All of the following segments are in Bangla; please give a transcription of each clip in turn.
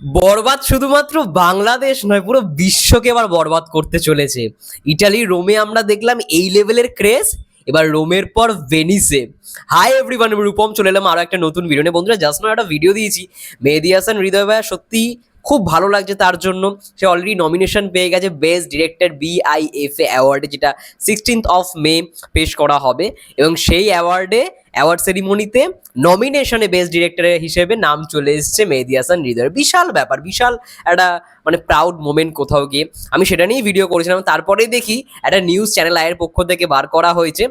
বরবাদ শুধুমাত্র বাংলাদেশ নয়, পুরো বিশ্বকে এবার বরবাদ করতে চলেছে। ইটালি, রোমে আমরা দেখলাম এই লেভেলের ক্রেজ, এবার রোমের পর ভেনিসে। হাই এভরিওয়ান রূপম, চলে এলাম আরও একটা নতুন ভিডিও নিয়ে। বন্ধুরা জাস্ট একটা ভিডিও দিয়েছি। মেহেদি হাসান, হৃদয় ভাইয়া, সত্যি খুব ভালো লাগছে তার জন্য। সে অলরেডি নমিনেশন পেয়ে গেছে বেস্ট ডিরেক্টর বিআইএফ এ অ্যাওয়ার্ডে যেটা সিক্সটিন্থ অফ মে পেশ করা হবে। এবং সেই অ্যাওয়ার্ডে অ্যাওয়ার্ড সেরিমনিতে নমিনেশনে বেস্ট ডিরেক্টরের হিসেবে নাম চলে এসছে মেহেদি হাসান হৃদয়ের। বিশাল ব্যাপার, বিশাল একটা মানে প্রাউড মোমেন্ট কোথাও গিয়ে। আমি সেটা নিয়েই ভিডিও করেছিলাম। তারপরে দেখি একটা নিউজ চ্যানেল আয়ের পক্ষ থেকে বার করা হয়েছে।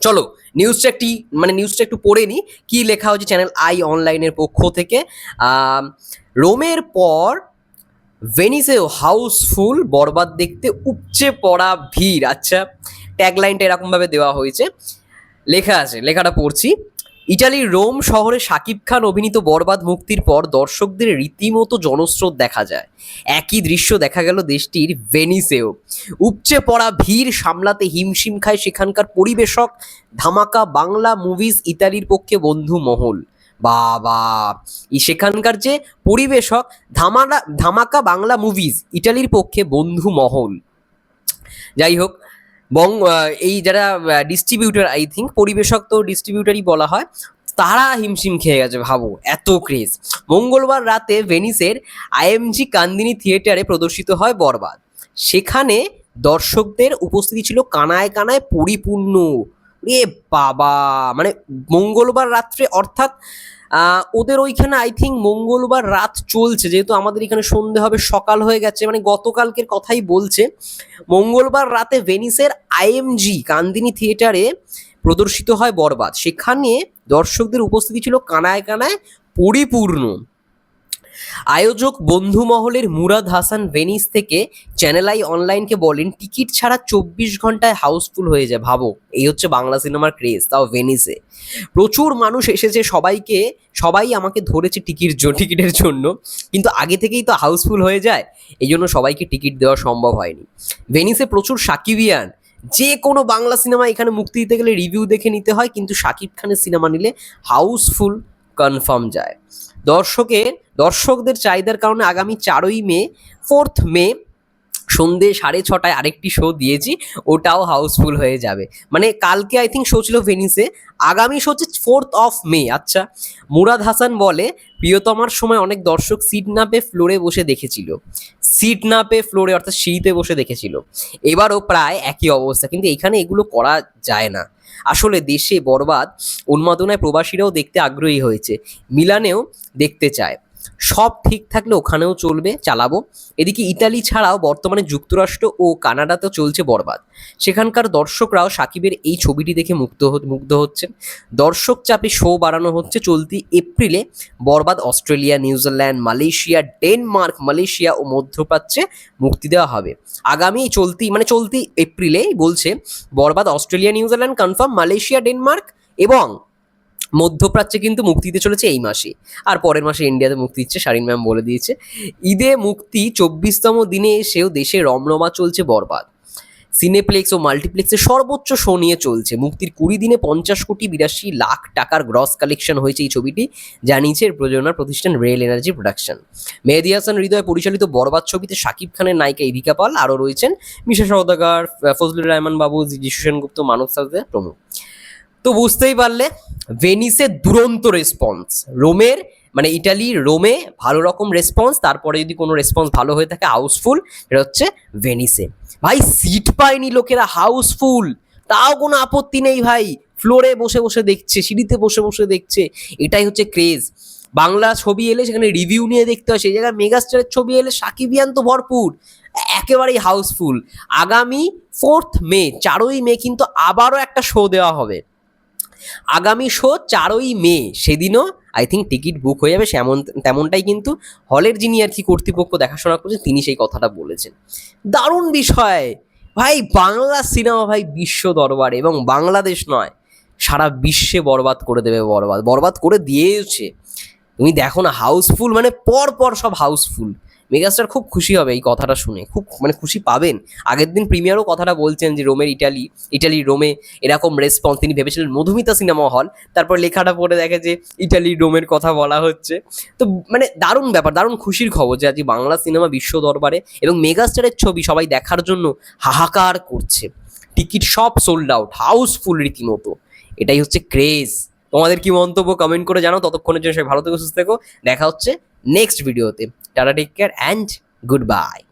চলো নিউজটা একটি মানে নিউজটা একটু পড়ে নিই কী লেখা হচ্ছে চ্যানেল আই অনলাইনের পক্ষ থেকে? রোমের পর ভেনিসেও হাউসফুল বরবাদ দেখতে উপচে পড়া ভিড়। আচ্ছা ট্যাগলাইনটা এরকমভাবে দেওয়া হয়েছে। লেখা আছে, লেখাটা পড়ছি। ইটালির রোম শহরে শাকিব খান অভিনীত বরবাদ মুক্তির পর দর্শকদের রীতিমতো জনস্রোত দেখা যায়। একই দৃশ্য দেখা গেল দেশটির ভেনিসেও। উপচে পড়া ভিড় সামলাতে হিমশিম খায় সেখানকার পরিবেশক। ধামাকা বাংলা মুভিজ ইতালির পক্ষে বন্ধু মহল। বাবা! সেখানকার যে পরিবেশক ধামাকা বাংলা মুভিজ ইটালির পক্ষে বন্ধু মহল। যাই হোক বং এই যারা ডিস্ট্রিবিউটার আই থিঙ্ক পরিবেশক তো ডিস্ট্রিবিউটারই বলা হয়, তারা হিমশিম খেয়ে গেছে ভাবো, এত ক্রেজ মঙ্গলবার রাতে ভেনিসের আইএমজি কান্দিনি থিয়েটারে প্রদর্শিত হয় বরবাদ। সেখানে দর্শকদের উপস্থিতি ছিল কানায় কানায় পরিপূর্ণ। এ বাবা মানে মঙ্গলবার রাত্রে অর্থাৎ ওদের ওইখানে আই থিঙ্ক মঙ্গলবার রাত চলছে, যেহেতু আমাদের এখানে সন্ধে হবে, সকাল হয়ে গেছে মানে গতকালকের কথাই বলছে। মঙ্গলবার রাতে ভেনিসের আইএমজি কান্দিনী থিয়েটারে প্রদর্শিত হয় বরবাদ। সেখানে দর্শকদের উপস্থিতি ছিল কানায় কানায় পরিপূর্ণ। আয়োজক বন্ধু মহলের মুরাদ হাসান ভেনিস থেকে চ্যানেল আই অনলাইনকে বলেন, টিকিট ছাড়া চব্বিশ ঘন্টায় হাউসফুল হয়ে যায়। ভাবো, এই হচ্ছে বাংলা সিনেমার ক্রেজ, তাও ভেনিসে। প্রচুর মানুষ এসেছে সবাইকে, সবাই আমাকে ধরেছে টিকিট টিকিটের জন্য, কিন্তু আগে থেকেই তো হাউসফুল হয়ে যায়, এই জন্য সবাইকে টিকিট দেওয়া সম্ভব হয়নি। ভেনিসে প্রচুর সাকিবিয়ান, যে কোনো বাংলা সিনেমা এখানে মুক্তি দিতে গেলে রিভিউ দেখে নিতে হয়, কিন্তু শাকিব খানের সিনেমা নিলে হাউসফুল কনফার্ম যায়। দর্শকের দর্শকদের চাহিদার কারণে আগামী চারই মে ফোর্থ মে সন্ধে সাড়ে ছটায় আরেকটি শো দিয়েছি, ওটাও হাউসফুল হয়ে যাবে। মানে কালকে আই থিঙ্ক শো ছিল ভেনিসে আগামী শো হচ্ছে ফোর্থ অফ মে আচ্ছা মুরাদ হাসান বলে, প্রিয়তমার সময় অনেক দর্শক সিট না পেয়ে ফ্লোরে বসে দেখেছিল। সিট না পেয়ে ফ্লোরে অর্থাৎ সিঁড়িতে বসে দেখেছিল। এবারও প্রায় একই অবস্থা, কিন্তু এখানে এগুলো করা যায় না। আসলে দেশে বরবাদ, উন্মাদনায় প্রবাসীরাও দেখতে আগ্রহী হয়েছে। মিলানেও দেখতে চায়। সব ঠিক থাকলে ওখানেও চলবে, চালাবো। এদিকে ইতালি ছাড়াও বর্তমানে যুক্তরাষ্ট্র ও কানাডাতেও চলছে বরবাদ। সেখানকার দর্শকরাও সাকিবের এই ছবিটি দেখে মুগ্ধ মুগ্ধ হচ্ছেন। দর্শক চাপে শো বাড়ানো হচ্ছে চলতি এপ্রিলে। Barbaad Australia, New Zealand, Malaysia, Denmark, Malaysia ও মধ্যপ্রাচ্যে মুক্তি দেওয়া হবে। আগামী চলতি মানে চলতি এপ্রিলে বলছে, Barbaad Australia, New Zealand, confirm, Malaysia, Denmark এবং মধ্যপ্রাচ্যে কিন্তু মুক্তি দিতে চলেছে এই মাসে আর পরের মাসে ইন্ডিয়াতে মুক্তি দিচ্ছে, শারিন ম্যাম বলে দিয়েছে। ঈদে মুক্তি চব্বিশতম দিনে এসেও দেশে রমরমা চলছে বরবাদ। সিনেপ্লেক্স ও মাল্টিপ্লেক্সে সর্বোচ্চ শো নিয়ে চলছে। মুক্তির কুড়ি দিনে পঞ্চাশ কোটি বিরাশি লাখ টাকার গ্রস কালেকশন হয়েছে এই ছবিটি, জানিয়েছে প্রযোজনা প্রতিষ্ঠান Real Energy production. Mehedi Hasan Hridoy পরিচালিত বরবাদ ছবিতে শাকিব খানের নায়িকা ইদিকা পাল আরও রয়েছেন। মিশা সওদাগর ফজলুর রহমান বাবু, যিশু সেনগুপ্ত, মানব সাজদে প্রমুখ। তো বুঝতেই পারলে ভেনিসে দুরন্ত রেসপন্স রোমের মানে ইটালি, রোমে ভালো রকম রেসপন্স তারপরে যদি কোনো রেসপন্স ভালো হয়ে থাকে হাউসফুল এটা হচ্ছে ভেনিসে ভাই সিট পায়নি লোকেরা হাউসফুল তাও কোনো আপত্তি নেই ভাই। ফ্লোরে বসে বসে দেখছে, সিঁড়িতে বসে বসে দেখছে। এটাই হচ্ছে ক্রেজ বাংলা ছবি এলে সেখানে রিভিউ নিয়ে দেখতে হয়, সেই জায়গায় মেগাস্টারের ছবি এলে সাকিবিয়ান তো ভরপুর। একেবারেই হাউসফুল আগামী ফোর্থ মে, চারই মে কিন্তু আবারও একটা শো দেওয়া হবে। আগামী শো চারই মে, সেদিনও আই থিঙ্ক টিকিট বুক হয়ে যাবে, সেমন, তেমনটাই কিন্তু হলের যিনি আর কি কর্তৃপক্ষ দেখাশোনা করছেন, তিনি সেই কথাটা বলেছেন। দারুণ বিষয়! ভাই, বাংলা সিনেমা ভাই বিশ্ব দরবারে এবং বাংলাদেশ নয়, সারা বিশ্বে বরবাদ করে দেবে বরবাদ। বরবাদ করে দিয়েছে তুমি দেখো না হাউসফুল মানে পর পর সব হাউসফুল মেগাস্টার খুব খুশি হবে এই কথাটা শুনে। খুব মানে খুশি পাবেন। আগের দিন প্রিমিয়ারও কথাটা বলছেন যে রোমের ইটালি ইটালি রোমে এরকম রেসপন্স তিনি ভেবেছিলেন মধুমিতা সিনেমা হল। তারপর লেখাটা পড়ে দেখে যে ইটালি রোমের কথা বলা হচ্ছে। তো মানে দারুণ ব্যাপার, দারুণ খুশির খবর যে আজ বাংলা সিনেমা বিশ্ব দরবারে এবং মেগাস্টারের ছবি সবাই দেখার জন্য হাহাকার করছে। টিকিট সব সোল্ড আউট হাউসফুল রীতিমতো। এটাই হচ্ছে ক্রেজ তোমাদের কি মন্তব্য কমেন্ট করে জানাও। ততক্ষণের জন্য সবাই ভালো থেকো, সুস্থ থেকো। দেখা হচ্ছে নেক্সট ভিডিওতে tata take care and good bye